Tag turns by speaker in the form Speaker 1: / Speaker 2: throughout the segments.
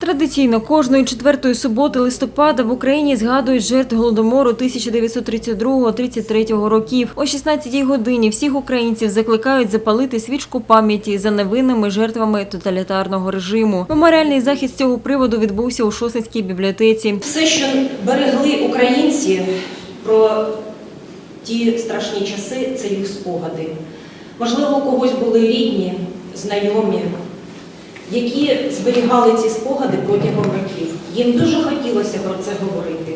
Speaker 1: Традиційно кожної четвертої суботи листопада в Україні згадують жертв голодомору 1932-33 років. О 16-й годині всіх українців закликають запалити свічку пам'яті за невинними жертвами тоталітарного режиму. Меморіальний захід з цього приводу відбувся у Шосинській бібліотеці.
Speaker 2: Все, що берегли українці про ті страшні часи, це їх спогади. Можливо, у когось були рідні, знайомі, які зберігали ці спогади протягом років. Їм дуже хотілося про це говорити.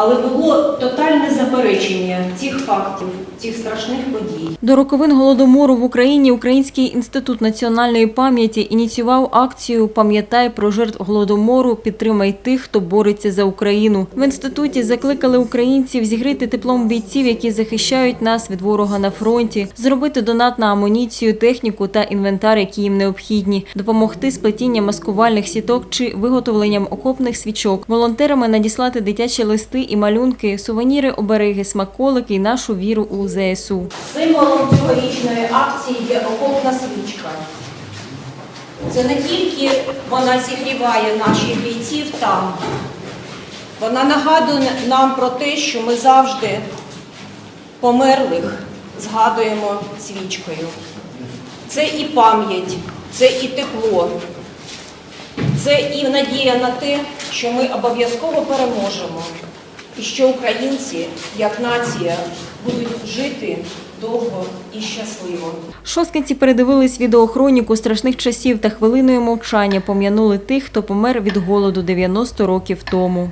Speaker 2: Але було тотальне заперечення цих фактів, цих страшних подій.
Speaker 1: До роковин голодомору в Україні Український інститут національної пам'яті ініціював акцію Пам'ятай про жертв голодомору, підтримай тих, хто бореться за Україну. В інституті закликали українців зігріти теплом бійців, які захищають нас від ворога на фронті, зробити донат на амуніцію, техніку та інвентар, які їм необхідні, допомогти з плетінням маскувальних сіток чи виготовленням окопних свічок, волонтерами надіслати дитячі листи і малюнки, сувеніри, обереги, смаколики і нашу віру у ЗСУ.
Speaker 2: Символом цьогорічної акції є окопна свічка. Це не тільки вона зігріває наших бійців там, вона нагадує нам про те, що ми завжди померлих згадуємо свічкою. Це і пам'ять, це і тепло, це і надія на те, що ми обов'язково переможемо, і що українці, як нація, будуть жити довго і щасливо.
Speaker 1: Шосткинці передивились відеохроніку страшних часів та хвилиною мовчання пом'янули тих, хто помер від голоду 90 років тому.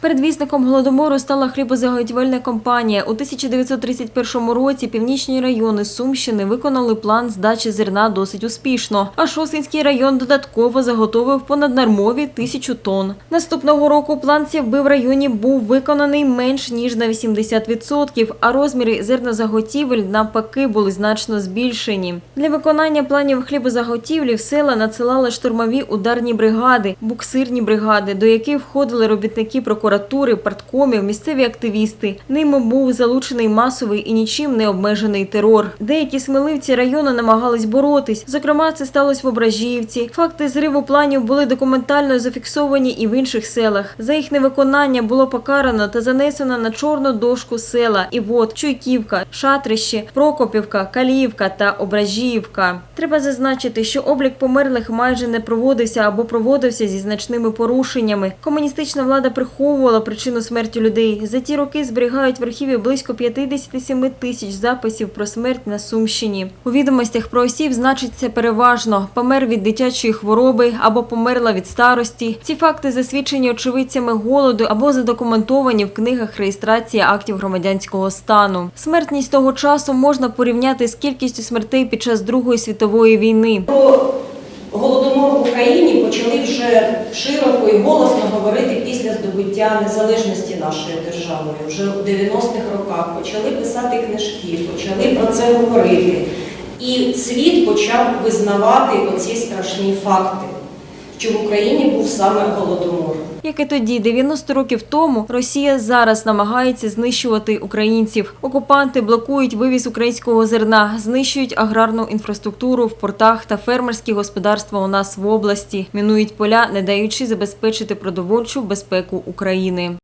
Speaker 1: Передвісником голодомору стала хлібозаготівельна компанія. У 1931 році північні райони Сумщини виконали план здачі зерна досить успішно, а Шосинський район додатково заготовив понаднормові тисячу тонн. Наступного року план сівби в районі був виконаний менш ніж на 80%, а розміри зернозаготівель навпаки були значно збільшені. Для виконання планів хлібозаготівлі в села надсилали штурмові ударні бригади, буксирні бригади, до яких входили робітники прокуратури, парткомів, місцеві активісти. Ними був залучений масовий і нічим не обмежений терор. Деякі сміливці району намагались боротись. Зокрема, це сталося в Ображіївці. Факти зриву планів були документально зафіксовані і в інших селах. За їх невиконання було покарано та занесено на чорну дошку села Івот, Чуйківка, Шатрище, Прокопівка, Каліївка та Ображіївка. Треба зазначити, що облік померлих майже не проводився або проводився зі значними порушеннями. Комуністична влада приховувала причину смерті людей. За ті роки зберігають в архіві близько 57 тисяч записів про смерть на Сумщині. У відомостях про осіб значиться переважно помер від дитячої хвороби або померла від старості. Ці факти засвідчені очевидцями голоду або задокументовані в книгах реєстрації актів громадянського стану. Смертність того часу можна порівняти з кількістю смертей під час Другої світової війни.
Speaker 2: Україні почали вже широко і голосно говорити після здобуття незалежності нашої держави. Вже в 90-х роках почали писати книжки, почали про це говорити. І світ почав визнавати оці страшні факти, що в Україні був саме голодомор.
Speaker 1: Як і тоді, 90 років тому, Росія зараз намагається знищувати українців. Окупанти блокують вивіз українського зерна, знищують аграрну інфраструктуру в портах та фермерські господарства у нас в області, мінують поля, не даючи забезпечити продовольчу безпеку України.